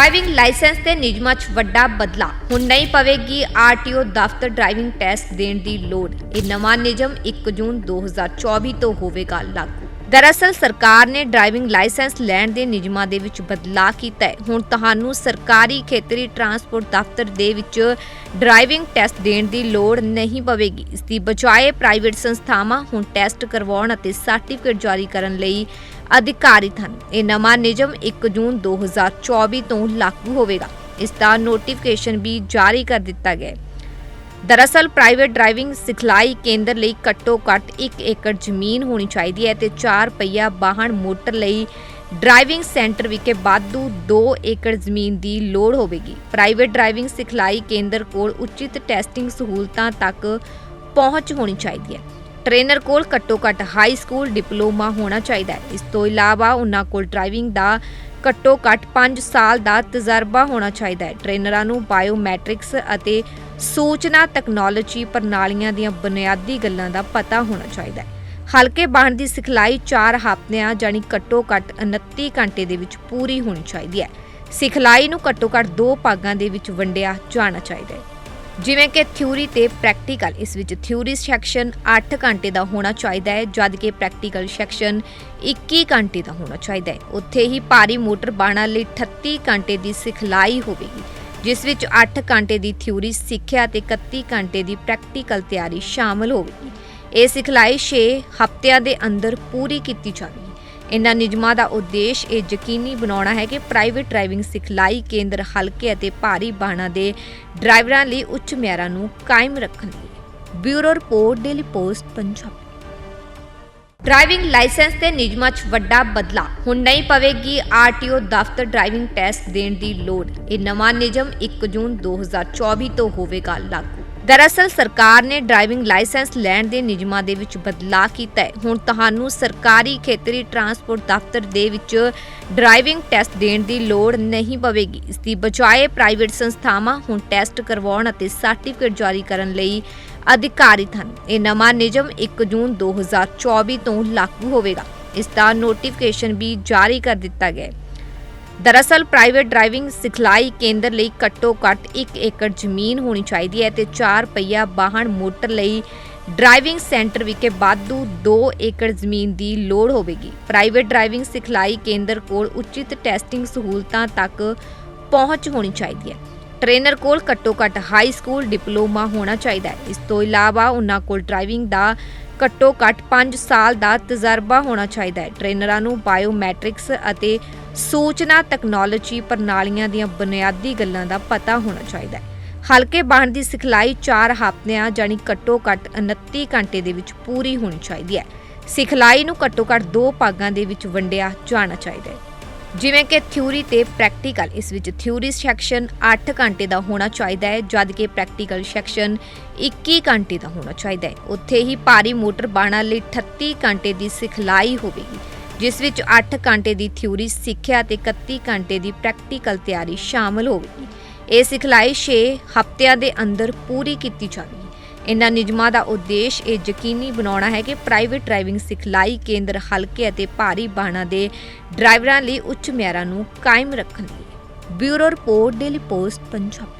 Driving licence ਤੇ ਨਿਯਮਾਂ 'ਚ ਵੱਡਾ ਬਦਲਾ। ਹੁਣ ਨਹੀਂ ਪਵੇਗੀ ਆਰਟੀਓ ਦਫ਼ਤਰ ਡਰਾਈਵਿੰਗ ਟੈਸਟ ਦੇਣ ਦੀ ਲੋੜ। ਇਹ ਨਵਾਂ ਨਿਯਮ 1 ਜੂਨ 2024 ਤੋਂ ਹੋਵੇਗਾ ਲਾਗੂ। ਦਰਅਸਲ ਸਰਕਾਰ ਨੇ ਡਰਾਈਵਿੰਗ ਲਾਇਸੈਂਸ ਲੈਣ ਦੇ ਨਿਯਮਾਂ ਦੇ ਵਿੱਚ ਬਦਲਾਅ ਕੀਤਾ ਹੈ। ਹੁਣ ਤੁਹਾਨੂੰ ਸਰਕਾਰੀ ਖੇਤਰੀ ਟਰਾਂਸਪੋਰਟ ਦਫ਼ਤਰ ਦੇ ਵਿੱਚ ਡਰਾਈਵਿੰਗ ਟੈਸਟ ਦੇਣ ਦੀ ਲੋੜ ਨਹੀਂ ਪਵੇਗੀ। ਇਸ ਦੀ ਬਜਾਏ ਪ੍ਰਾਈਵੇਟ ਸੰਸਥਾਵਾਂ ਹੁਣ ਟੈਸਟ ਕਰਵਾਉਣ ਅਤੇ ਸਰਟੀਫਿਕੇਟ ਜਾਰੀ ਕਰਨ ਲਈ ਅਧਿਕਾਰਿਤ ਹਨ। ਇਹ ਨਵਾਂ ਨਿਯਮ 1 ਜੂਨ 2024 ਤੋਂ ਲਾਗੂ ਹੋਵੇਗਾ। ਇਸ ਦਾ ਨੋਟੀਫਿਕੇਸ਼ਨ ਵੀ ਜਾਰੀ ਕਰ ਦਿੱਤਾ ਗਿਆ ਹੈ। ਦਰਅਸਲ ਪ੍ਰਾਈਵੇਟ ਡਰਾਈਵਿੰਗ ਸਿਖਲਾਈ ਕੇਂਦਰ ਲਈ ਘੱਟੋ-ਘੱਟ 1 ਏਕੜ ਜ਼ਮੀਨ ਹੋਣੀ ਚਾਹੀਦੀ ਹੈ ਤੇ 4 ਪਹੀਆ ਵਾਹਨ ਮੋਟਰ ਲਈ ਡਰਾਈਵਿੰਗ ਸੈਂਟਰ ਵਿਖੇ ਵਾਧੂ 2 ਏਕੜ ਜ਼ਮੀਨ ਦੀ ਲੋੜ ਹੋਵੇਗੀ। ਪ੍ਰਾਈਵੇਟ ਡਰਾਈਵਿੰਗ ਸਿਖਲਾਈ ਕੇਂਦਰ ਕੋਲ ਉਚਿਤ ਟੈਸਟਿੰਗ ਸਹੂਲਤਾਂ ਤੱਕ ਪਹੁੰਚ ਹੋਣੀ ਚਾਹੀਦੀ ਹੈ। ਟ੍ਰੇਨਰ ਕੋਲ ਘੱਟੋ-ਘੱਟ ਹਾਈ ਸਕੂਲ ਡਿਪਲੋਮਾ ਹੋਣਾ ਚਾਹੀਦਾ ਹੈ। ਇਸ ਤੋਂ ਇਲਾਵਾ ਉਹਨਾਂ ਕੋਲ ਡਰਾਈਵਿੰਗ ਦਾ ਘੱਟੋ ਘੱਟ 5 ਸਾਲ ਦਾ ਤਜਰਬਾ ਹੋਣਾ ਚਾਹੀਦਾ ਹੈ। ਟ੍ਰੇਨਰਾਂ ਨੂੰ ਬਾਇਓਮੈਟ੍ਰਿਕਸ ਅਤੇ ਸੂਚਨਾ ਤਕਨਾਲੋਜੀ ਪ੍ਰਣਾਲੀਆਂ ਦੀਆਂ ਬੁਨਿਆਦੀ ਗੱਲਾਂ ਦਾ ਪਤਾ ਹੋਣਾ ਚਾਹੀਦਾ ਹੈ। ਹਲਕੇ ਬਾਹਣ ਦੀ ਸਿਖਲਾਈ 4 ਹਫ਼ਤਿਆਂ ਜਾਨੀ ਘੱਟੋ ਘੱਟ 29 ਘੰਟੇ ਦੇ ਵਿੱਚ ਪੂਰੀ ਹੋਣੀ ਚਾਹੀਦੀ ਹੈ। ਸਿਖਲਾਈ ਨੂੰ ਘੱਟੋ ਘੱਟ ਦੋ ਭਾਗਾਂ ਦੇ ਵਿੱਚ ਵੰਡਿਆ ਜਾਣਾ ਚਾਹੀਦਾ ਹੈ। ਜਿਵੇਂ ਕਿ ਥਿਊਰੀ ਤੇ ਪ੍ਰੈਕਟੀਕਲ ਇਸ ਵਿੱਚ ਥਿਊਰੀ ਸੈਕਸ਼ਨ 8 ਘੰਟੇ ਦਾ ਹੋਣਾ ਚਾਹੀਦਾ ਹੈ, ਜਦ ਕਿ ਪ੍ਰੈਕਟੀਕਲ ਸੈਕਸ਼ਨ 21 ਘੰਟੇ ਦਾ ਹੋਣਾ ਚਾਹੀਦਾ ਹੈ। ਉੱਥੇ ਹੀ ਭਾਰੀ ਮੋਟਰ ਬਾਣਾ ਲਈ 38 ਘੰਟੇ ਦੀ ਸਿਖਲਾਈ ਹੋਵੇਗੀ, ਜਿਸ ਵਿੱਚ 8 ਘੰਟੇ ਦੀ ਥਿਊਰੀ ਸਿੱਖਿਆ ਤੇ 31 ਘੰਟੇ ਦੀ ਪ੍ਰੈਕਟੀਕਲ ਤਿਆਰੀ ਸ਼ਾਮਲ ਹੋਵੇਗੀ। ਇਹ ਸਿਖਲਾਈ 6 ਹਫ਼ਤਿਆਂ ਦੇ ਅੰਦਰ ਪੂਰੀ ਕੀਤੀ ਜਾਵੇਗੀ। ਇਨ੍ਹਾਂ ਨਿਯਮਾਂ ਦਾ ਉਦੇਸ਼ ਇਹ ਯਕੀਨੀ ਬਣਾਉਣਾ ਹੈ ਕਿ ਪ੍ਰਾਈਵੇਟ ਡਰਾਈਵਿੰਗ ਸਿਖਲਾਈ ਕੇਂਦਰ ਹਲਕੇ ਅਤੇ ਭਾਰੀ ਵਾਹਨਾਂ ਦੇ ਡਰਾਈਵਰਾਂ ਲਈ ਉੱਚ ਮਿਆਰਾਂ ਨੂੰ ਕਾਇਮ ਰੱਖਣ ਲਈ। Bureau report, daily post, Punjab. Driving licence ਤੇ ਨਿਯਮਾਂ 'ਚ ਵੱਡਾ ਬਦਲਾ ਹੁਣ ਨਹੀਂ ਪਵੇਗੀ ਆਰਟੀਓ ਦਫ਼ਤਰ ਡਰਾਈਵਿੰਗ ਟੈਸਟ ਦੇਣ ਦੀ ਲੋੜ। ਇਹ ਨਵਾਂ ਨਿਯਮ 1 ਜੂਨ 2024 ਤੋਂ ਹੋਵੇਗਾ ਲਾਗੂ। ਦਰਅਸਲ ਸਰਕਾਰ ਨੇ ਡਰਾਈਵਿੰਗ ਲਾਇਸੈਂਸ ਲੈਣ ਦੇ ਨਿਯਮਾਂ ਦੇ ਵਿੱਚ ਬਦਲਾਅ ਕੀਤਾ ਹੈ। ਹੁਣ ਤੁਹਾਨੂੰ ਸਰਕਾਰੀ ਖੇਤਰੀ ਟਰਾਂਸਪੋਰਟ ਦਫ਼ਤਰ ਦੇ ਵਿੱਚ ਡਰਾਈਵਿੰਗ ਟੈਸਟ ਦੇਣ ਦੀ ਲੋੜ ਨਹੀਂ ਪਵੇਗੀ। ਇਸ ਦੀ ਬਜਾਏ ਪ੍ਰਾਈਵੇਟ ਸੰਸਥਾਵਾਂ ਹੁਣ ਟੈਸਟ ਕਰਵਾਉਣ ਅਤੇ ਸਰਟੀਫਿਕੇਟ ਜਾਰੀ ਕਰਨ ਲਈ ਅਧਿਕਾਰਿਤ ਹਨ। ਇਹ ਨਵਾਂ ਨਿਯਮ 1 ਜੂਨ 2024 ਤੋਂ ਲਾਗੂ ਹੋਵੇਗਾ। ਇਸ ਦਾ ਨੋਟੀਫਿਕੇਸ਼ਨ ਵੀ ਜਾਰੀ ਕਰ ਦਿੱਤਾ ਗਿਆ ਹੈ। ਦਰਅਸਲ ਪ੍ਰਾਈਵੇਟ ਡਰਾਈਵਿੰਗ ਸਿਖਲਾਈ ਕੇਂਦਰ ਲਈ ਘੱਟੋ-ਘੱਟ 1 ਏਕੜ ਜ਼ਮੀਨ ਹੋਣੀ ਚਾਹੀਦੀ ਹੈ ਤੇ 4 ਪਹੀਆ ਵਾਹਨ ਮੋਟਰ ਲਈ ਡਰਾਈਵਿੰਗ ਸੈਂਟਰ ਵਿਖੇ ਵਾਧੂ 2 ਏਕੜ ਜ਼ਮੀਨ ਦੀ ਲੋੜ ਹੋਵੇਗੀ। ਪ੍ਰਾਈਵੇਟ ਡਰਾਈਵਿੰਗ ਸਿਖਲਾਈ ਕੇਂਦਰ ਕੋਲ ਉਚਿਤ ਟੈਸਟਿੰਗ ਸਹੂਲਤਾਂ ਤੱਕ ਪਹੁੰਚ ਹੋਣੀ ਚਾਹੀਦੀ ਹੈ। ਟ੍ਰੇਨਰ ਕੋਲ ਘੱਟੋ-ਘੱਟ ਹਾਈ ਸਕੂਲ ਡਿਪਲੋਮਾ ਹੋਣਾ ਚਾਹੀਦਾ ਹੈ। ਇਸ ਤੋਂ ਇਲਾਵਾ ਉਹਨਾਂ ਕੋਲ ਡਰਾਈਵਿੰਗ ਦਾ ਘੱਟੋ ਘੱਟ 5 ਸਾਲ ਦਾ ਤਜਰਬਾ ਹੋਣਾ ਚਾਹੀਦਾ ਹੈ। ਟ੍ਰੇਨਰਾਂ ਨੂੰ ਬਾਇਓਮੈਟ੍ਰਿਕਸ ਅਤੇ ਸੂਚਨਾ ਤਕਨਾਲੋਜੀ ਪ੍ਰਣਾਲੀਆਂ ਦੀਆਂ ਬੁਨਿਆਦੀ ਗੱਲਾਂ ਦਾ ਪਤਾ ਹੋਣਾ ਚਾਹੀਦਾ ਹੈ। ਹਲਕੇ ਬਾਹਣ ਦੀ ਸਿਖਲਾਈ 4 ਹਫ਼ਤਿਆਂ ਜਾਨੀ ਘੱਟੋ ਘੱਟ 29 ਘੰਟੇ ਦੇ ਵਿੱਚ ਪੂਰੀ ਹੋਣੀ ਚਾਹੀਦੀ ਹੈ। ਸਿਖਲਾਈ ਨੂੰ ਘੱਟੋ ਘੱਟ ਦੋ ਭਾਗਾਂ ਦੇ ਵਿੱਚ ਵੰਡਿਆ ਜਾਣਾ ਚਾਹੀਦਾ ਹੈ। ਜਿਵੇਂ ਕਿ ਥਿਊਰੀ ਤੇ ਪ੍ਰੈਕਟੀਕਲ ਇਸ ਵਿੱਚ ਥਿਊਰੀ ਸੈਕਸ਼ਨ 8 ਘੰਟੇ ਦਾ ਹੋਣਾ ਚਾਹੀਦਾ ਹੈ ਜਦਕਿ ਪ੍ਰੈਕਟੀਕਲ ਸੈਕਸ਼ਨ 21 ਘੰਟੇ ਦਾ ਹੋਣਾ ਚਾਹੀਦਾ ਹੈ। ਉੱਥੇ ਹੀ ਭਾਰੀ ਮੋਟਰ ਬਾਣਾ ਲਈ 38 ਘੰਟੇ ਦੀ ਸਿਖਲਾਈ ਹੋਵੇਗੀ, ਜਿਸ ਵਿੱਚ 8 ਘੰਟੇ ਦੀ ਥਿਊਰੀ ਸਿੱਖਿਆ ਤੇ 31 ਘੰਟੇ ਦੀ ਪ੍ਰੈਕਟੀਕਲ ਤਿਆਰੀ ਸ਼ਾਮਲ ਹੋਵੇਗੀ। ਇਹ ਸਿਖਲਾਈ 6 ਹਫ਼ਤਿਆਂ ਦੇ ਅੰਦਰ ਪੂਰੀ ਕੀਤੀ ਜਾਵੇਗੀ। ਇਨ੍ਹਾਂ ਨਿਯਮਾਂ ਦਾ ਉਦੇਸ਼ ਇਹ ਯਕੀਨੀ ਬਣਾਉਣਾ ਹੈ ਕਿ ਪ੍ਰਾਈਵੇਟ ਡਰਾਈਵਿੰਗ ਸਿਖਲਾਈ ਕੇਂਦਰ ਹਲਕੇ ਅਤੇ ਭਾਰੀ ਵਾਹਨਾਂ ਦੇ ਡਰਾਈਵਰਾਂ ਲਈ ਉੱਚ ਮਿਆਰਾਂ ਨੂੰ ਕਾਇਮ ਰੱਖਣ ਲਈ bureau report, daily post, Punjab.